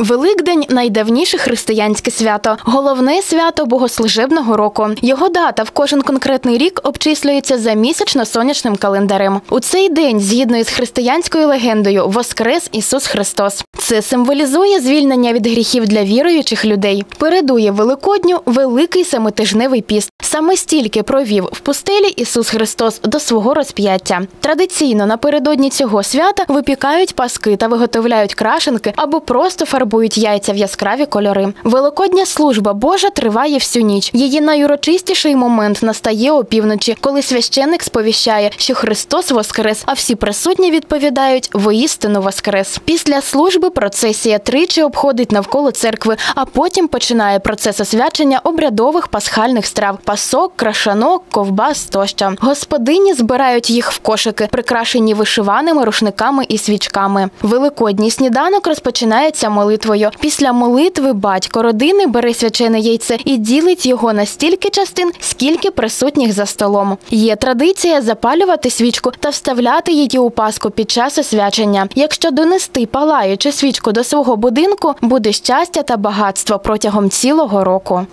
Великдень найдавніше християнське свято, головне свято богослужебного року. Його дата в кожен конкретний рік обчислюється за місячно-сонячним календарем. У цей день, згідно із християнською легендою, воскрес Ісус Христос. Це символізує звільнення від гріхів для віруючих людей. Передує Великодню великий семитижневий піст. Саме стільки провів в пустелі Ісус Христос до свого розп'яття. Традиційно напередодні цього свята випікають паски та виготовляють крашенки або просто фарбують яйця в яскраві кольори. Великодня служба Божа триває всю ніч. Її найурочистіший момент настає опівночі, коли священник сповіщає, що Христос воскрес, а всі присутні відповідають воістину воскрес. Після служби процесія тричі обходить навколо церкви, а потім починає процес освячення обрядових пасхальних страв пасок, крашанок, ковбас тощо. Господині збирають їх в кошики, прикрашені вишиваними рушниками і свічками. Великодній сніданок розпочинається молитвою. Після молитви батько родини бере свячене яйце і ділить його на стільки частин, скільки присутніх за столом. Є традиція запалювати свічку та вставляти її у паску під час освячення. Якщо донести палаючу свічку до свого будинку, буде щастя та багатство протягом цілого року.